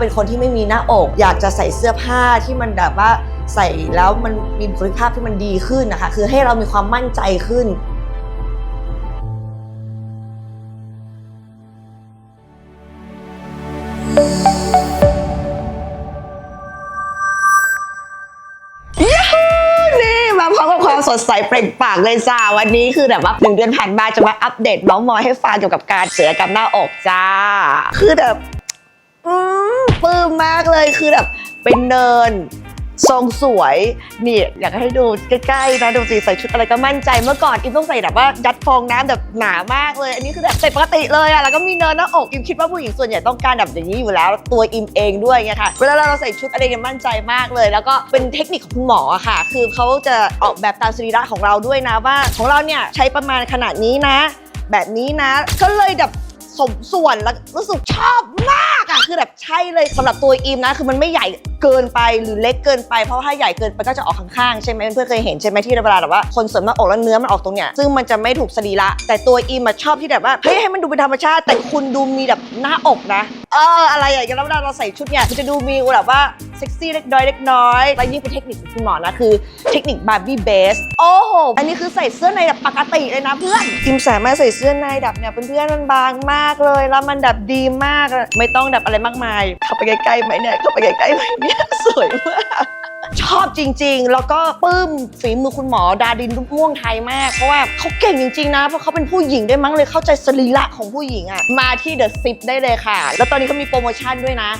เป็นคนที่ไม่มีหน้าอก อยากจะใส่เสื้อผ้าที่มันแบบว่าใส่แล้วมันมีบุคลิกภาพที่มันดีขึ้นนะคะ คือให้เรามีความมั่นใจขึ้นยูฮูนี่มาพร้อมกับความสดใสเปล่งปลั่งเลยจ้า วันนี้คือแบบว่าหนึ่งเดือนผ่านมาจะมาอัปเดตเมาส์มอยให้ฟังเกี่ยวกับการเสียกับหน้าอกจ้า คือแบบอืมปลื้ มากเลยคือแบบเป็นเนิน ทรงสวย นี่อยากให้ดูใกล้ๆนะดูสิใส่ชุดอะไรก็มั่นใจเมื่อก่อนอิมต้องใส่แบบว่ายัดฟองน้ำแบบหนามากเลย อันนี้คือแบบใส่ปกติเลยอะแล้วก็มีเนินหน้าอกอิมคิดว่าผู้หญิงส่วนใหญ่ต้องการแบบอย่างนี้อยู่แล้ว ตัวอิมเองด้วยไงค่ะเวลาเราใส่ชุดอะไรเนี่ยมั่นใจมากเลย แล้วก็เป็นเทคนิคของคุณหมออะค่ะ คือเขาจะออกแบบตามสรีระของเราด้วยนะว่า ของเราเนี่ยใช้ประมาณขนาดนี้นะ แบบนี้นะก็เลยแบบสมส่วนแล้วรู้สึกชอบ คือแบบใช่เลยสำหรับตัวอิมนะ คือมันไม่ใหญ่เกินไปหรือเล็กเกินไปเพราะถ้าใหญ่เกินไปก็จะออกข้างๆใช่ไหมเพื่อนเคยเห็นใช่ไหมที่เวลาแบบว่าคนเสริมหน้าอกแล้วเนื้อมันออกตรงเนี้ยซึ่งมันจะไม่ถูกสรีระแต่ตัวอิมอะชอบที่แบบว่าเฮ้ยให้มันดูเป็นธรรมชาติ แต่คุณดูมีแบบหน้าอกนะ เอออะไรอย่างเงี้ยแล้วเวลาเราใส่ชุดเนี่ยมันจะดูมีแบบว่าเซ็กซี่เล็กน้อยเล็กน้อยแล้วยิ่งเป็นเทคนิคของคุณหมอนะคือเทคนิคบาร์บี้เบสโอ้โหอันนี้คือใส่เสื้อในแบบปกติเลยนะเพื่อนอิมสามารถใส่เสื้อในแบบเนี่ยเพื่อนๆมันบางมากเลยแล้วมันแบบดีมากอะไม่ต้องแบบอะไรมากมายเข้าไปใกล้ๆไหมเนี่ยเข้าไปใกล้ๆไหมเนี่ยสวยมาก ชอบจริง ๆ แล้วก็ปลื้มฝีมือคุณหมอดาดินรุ่ม่วงไทยมาก เพราะว่าเขาเก่งจริง ๆ นะ เพราะเขาเป็นผู้หญิงด้วยมั้งเลยเข้าใจสรีระของผู้หญิงอะมาที่เดอะซิปได้เลยค่ะ แล้วตอนนี้เขามีโปรโมชั่นด้วยนะ